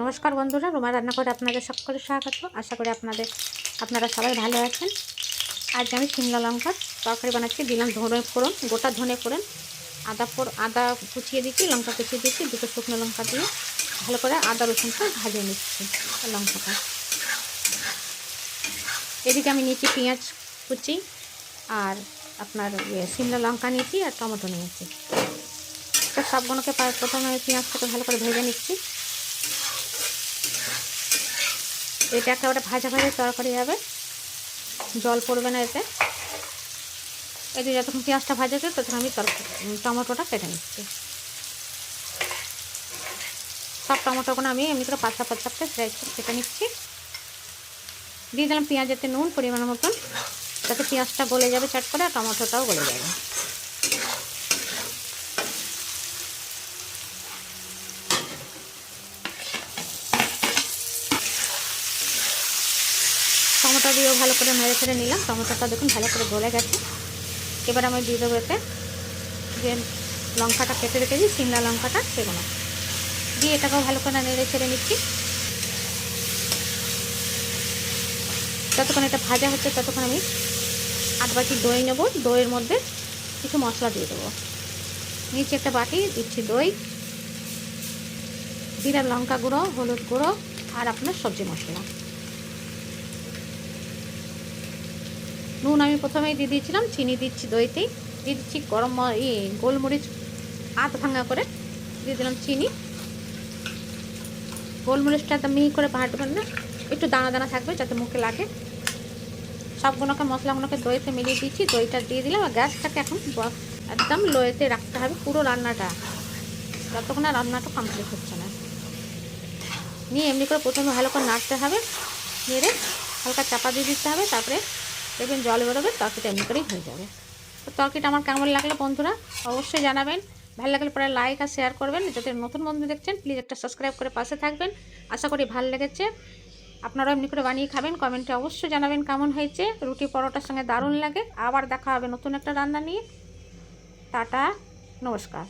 নমস্কার বন্ধুরা, রুমা রান্না করে আপনাদের সকলের স্বাগত। আশা করি আপনাদের, আপনারা সবাই ভালো আছেন। আজ আমি শিমলা লঙ্কার তরকারি বানাচ্ছি, দিলাম ধনে ফোড়ন, গোটা ধনে ফোড়ন, আদা ফোড়, আদা কুচিয়ে দিচ্ছি, লঙ্কা কুচিয়ে দিচ্ছি, দুটো শুকনো লঙ্কা দিয়ে ভালো করে আদা রসুনটা ভাজিয়ে নিচ্ছি, লঙ্কাটা। এদিকে আমি নিয়েছি পেঁয়াজ কুচি আর আপনার ইয়ে শিমলা লঙ্কা নিয়েছি আর টমেটো নিয়েছি। তো সবগুলোকে প্রথমে পেঁয়াজটাকে ভালো করে ভেজে নিচ্ছি। এটা একেবারে ভাজা ভাজা তরকারি হবে। জল পড়বে না এতে। এতে যতক্ষণ পেঁয়াজটা ভাজাছে, ততক্ষণ আমি টমেটোটা কেটে নিচ্ছি। সব টমেটোগুলো আমি এমনি করে পাতলা পাতলা করে কেটে নিচ্ছি। দিয়ে দিলাম পেঁয়াজ পেঁয়াজেতে নুন পরিমাণ মতন। যাতে পেঁয়াজটা গলে যাবে চাট করে আর টমেটোটাও গলে যাবে। টমেটো দিয়েও ভালো করে নেড়ে ছেড়ে নিলাম। টমেটোটা দেখুন ভালো করে গলে গেছে। এবার আমি দিয়ে দেবো এতে যে লঙ্কাটা কেটে রেখেছি, সিমলা লঙ্কাটা, সেগুলো। দিয়ে এটাকেও ভালো করে নেড়ে ছেড়ে নিচ্ছি। যতক্ষণ এটা ভাজা হচ্ছে ততক্ষণ আমি আট বাটি দই নেব। দইয়ের মধ্যে কিছু মশলা দিয়ে দেবো। নিচে একটা বাটি দিচ্ছি দই জিরা লঙ্কা গুঁড়ো, হলুদ গুঁড়ো আর আপনার সবজি মশলা। নুন আমি প্রথমেই দিয়ে দিয়েছিলাম, চিনি দিচ্ছি দইতেই, দিয়ে দিচ্ছি গরম ই গোলমরিচ আধ ভাঙা করে দিয়ে দিলাম চিনি। গোলমরিচটা তো মিহি করে ভাটবেন না, একটু দানা দানা থাকবে যাতে মুখে লাগে। সবগুলোকে মশলাগুলোকে দইতে মিলিয়ে দিচ্ছি, দইটা দিয়ে দিলাম, আর গ্যাসটাকে এখন একদম লোয়েতে রাখতে হবে পুরো রান্নাটা। যতক্ষণ না রান্নাটা কমপ্লিট হচ্ছে না। নিয়ে এমনি করে প্রথমে ভালো করে নাড়তে হবে, নেড়ে হালকা চাপা দিয়ে দিতে হবে, তারপরে দেখবেন জল বেরোবে তরকারিটা এমনি করেই হয়ে যাবে। তো তরকারিটা আমার কেমন লাগল বন্ধুরা? অবশ্যই জানাবেন। ভালো লাগলে পরে লাইক আর শেয়ার করবেন। যাতে নতুন বন্ধু দেখছেন প্লিজ একটা সাবস্ক্রাইব করে পাশে থাকবেন। আশা করি ভালো লেগেছে। আপনারাও এমনি করে বানিয়ে খাবেন। কমেন্টে অবশ্যই জানাবেন কেমন হয়েছে। রুটি পরোটার সঙ্গে দারুণ লাগে। আবার দেখা হবে নতুন একটা রান্না নিয়ে। টাটা, নমস্কার।